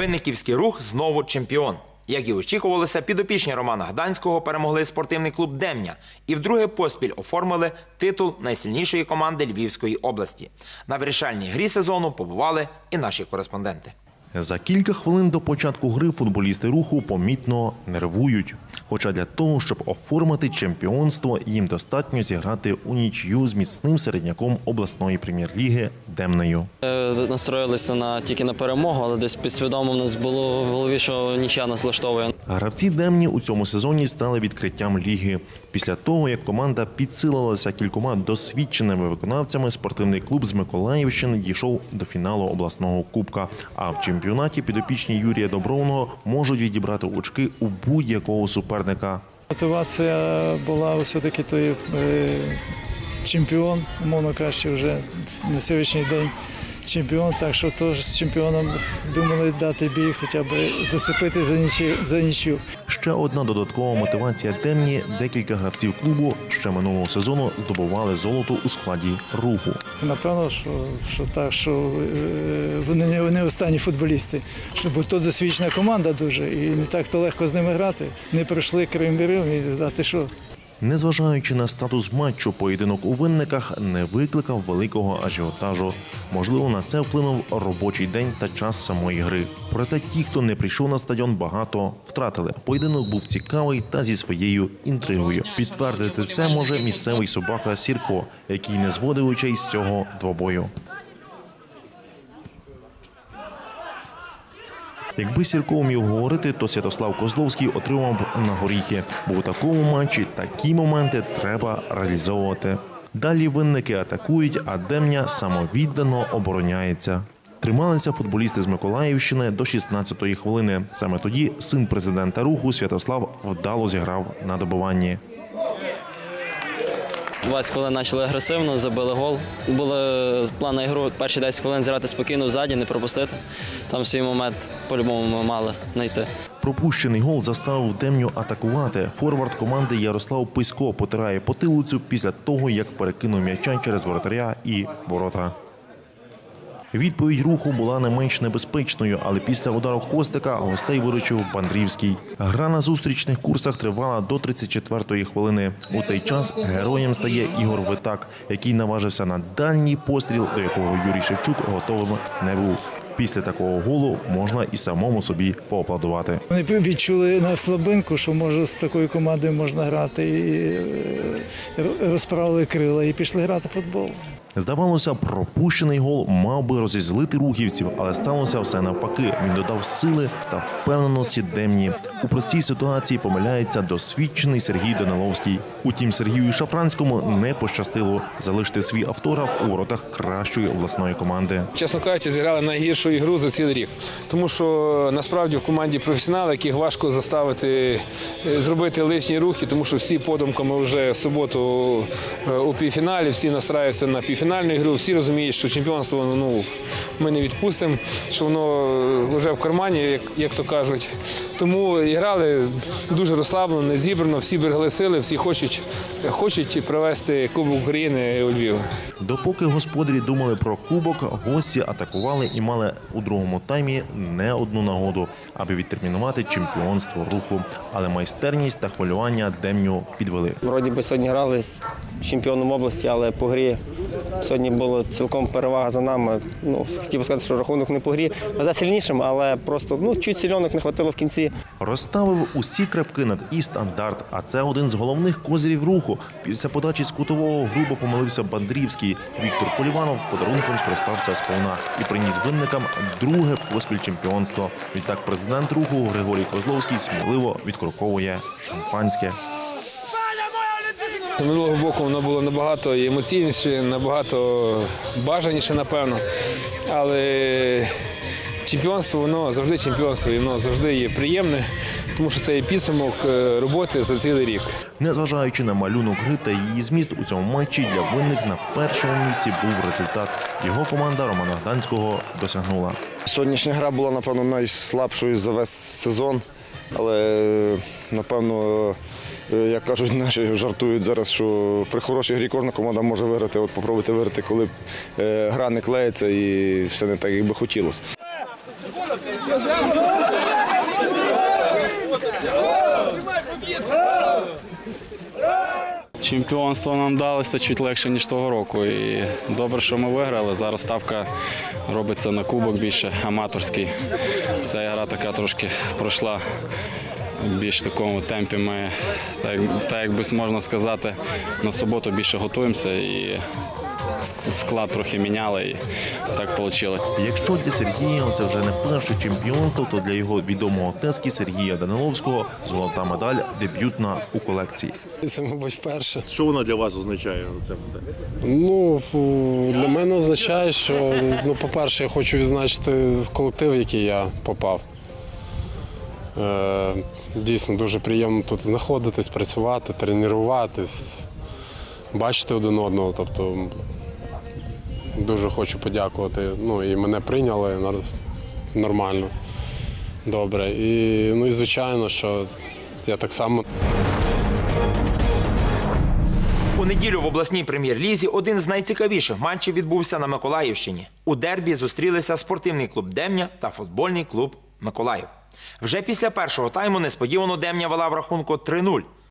Винниківський рух знову чемпіон. Як і очікувалося, підопічні Романа Гданського перемогли спортивний клуб Демня і вдруге поспіль оформили титул найсильнішої команди Львівської області. На вирішальній грі сезону побували і наші кореспонденти. За кілька хвилин до початку гри футболісти руху помітно нервують. Хоча для того, щоб оформити чемпіонство, їм достатньо зіграти у нічю з міцним середняком обласної прем'єр-ліги Демнею. Е, Настроїлися на тільки на перемогу, але десь підсвідомо в нас було в голові, що нічия нас влаштовує. Гравці Демні у цьому сезоні стали відкриттям ліги. Після того, як команда підсилилася кількома досвідченими виконавцями, спортивний клуб з Миколаївщини дійшов до фіналу обласного кубка. А в чемпіонаті підопічні Юрія Добровного можуть відібрати очки у будь-якого суперника. Мотивація була все-таки той е, чемпіон, умовно кажучи, вже на сьогоднішній день чемпіон. Так що теж з чемпіоном думали дати бій, хоча б зацепити за нічю. За нічю. Ще одна додаткова мотивація Демні – декілька гравців клубу ще минулого сезону здобували золото у складі руху. Напевно, що, що так, що е, вони не, не останні футболісти. Що, бо то досвідчена команда дуже, і не так то легко з ними грати. Не пройшли Кримбірів і знати, що Незважаючи на статус матчу, поєдинок у винниках не викликав великого ажіотажу. Можливо, на це вплинув робочий день та час самої гри. Проте ті, хто не прийшов на стадіон, багато втратили. Поєдинок був цікавий та зі своєю інтригою. Підтвердити це може місцевий собака Сірко, який не зводив очей з цього двобою. Якби Сірко вмів говорити, то Святослав Козловський отримав б на горіхи, бо у такому матчі такі моменти треба реалізовувати. Далі винники атакують, а Демня самовіддано обороняється. Трималися футболісти з Миколаївщини до 16-ї хвилини. Саме тоді син президента руху Святослав вдало зіграв на добиванні. 20 хвилин почали агресивно, забили гол. Були план на ігру перші 10 хвилин зіграти спокійно ззаді, не пропустити. Там свій момент по-любому ми мали знайти. Пропущений гол заставив Демню атакувати. Форвард команди Ярослав Писько потирає потилицю після того, як перекинув м'яча через воротаря і ворота. Відповідь руху була не менш небезпечною, але після удару Костика гостей виручив Бандрівський. Гра на зустрічних курсах тривала до 34-ї хвилини. У цей час героєм стає Ігор Витак, який наважився на дальній постріл, до якого Юрій Шевчук готовим не був. Після такого голу можна і самому собі поаплодувати. Вони відчули на слабинку, що може з такою командою можна грати, і е, розправили крила і пішли грати в футбол. Здавалося, пропущений гол мав би розізлити рухівців, але сталося все навпаки. Він додав сили та впевненості Демні. У простій ситуації помиляється досвідчений Сергій Даниловський. Утім, Сергію Шафранському не пощастило залишити свій автограф у воротах кращої обласної команди. чесно кажучи, зіграли найгіршу ігру за цілий рік. Тому що насправді в команді професіонали, яких важко заставити е, зробити лишні рухи, тому що всі подумками вже в суботу е, у півфіналі, всі настраюються на півфінальну ігру, всі розуміють, що чемпіонство ну, ми не відпустимо, що воно е, вже в кармані, як, як то кажуть. Тому грали дуже розслаблено, не зібрано, всі берегли сили, всі хочуть, хочуть привезти Кубок України у Львів. Допоки господарі думали про кубок, гості атакували і мали у другому таймі не одну нагоду, аби відтермінувати чемпіонство руху. Але майстерність та хвилювання Демню підвели. Вроді би сьогодні грали з чемпіоном області, але по грі сьогодні була цілком перевага за нами. Ну, хотів би сказати, що рахунок не по грі, а за сильнішим, але просто ну, чуть сільонок не хватило в кінці. Розставив усі крапки над і стандарт, а це один з головних козирів руху. Після подачі з кутового грубо помилився Бандрівський. Віктор Поліванов подарунком скористався сповна і приніс винникам друге поспіль чемпіонство. Відтак президент руху Григорій Козловський сміливо відкроковує шампанське. З минулого боку воно було набагато емоційніше, набагато бажаніше, напевно. Але чемпіонство, воно завжди чемпіонство, і воно завжди є приємне, тому що це є підсумок е, роботи за цілий рік. Незважаючи на малюнок гри та її зміст у цьому матчі для винник на першому місці був результат. Його команда Романа Гданського досягнула. Сьогоднішня гра була, напевно, найслабшою за весь сезон. Але, напевно, як кажуть, наші жартують зараз, що при хорошій грі кожна команда може виграти. От попробуйте виграти, коли е, гра не клеїться і все не так, як би хотілося. Чемпіонство нам далося чуть легше, ніж того року. І добре, що ми виграли. Зараз ставка робиться на кубок більше аматорський. Ця гра така трошки пройшла більш такому темпі. Ми, так, так як би можна сказати, на суботу більше готуємося і склад трохи міняли, і так вийшло. Якщо для Сергія це вже не перше чемпіонство, то для його відомого тески Сергія Даниловського золота медаль дебютна у колекції. Це, мабуть, вперше. Що вона для вас означає? Це Ну, для мене означає, що, ну, по-перше, я хочу відзначити колектив, в який я попав. Е, дійсно, дуже приємно тут знаходитись, працювати, тренуватись, бачити один одного. Тобто, дуже хочу подякувати. Ну, і мене прийняли нормально, добре. І, ну, і звичайно, що я так само У неділю в обласній прем'єр-лізі один з найцікавіших матчів відбувся на Миколаївщині. У дербі зустрілися спортивний клуб Демня та футбольний клуб Миколаїв. Вже після першого тайму несподівано Демня вела в рахунку 3-0.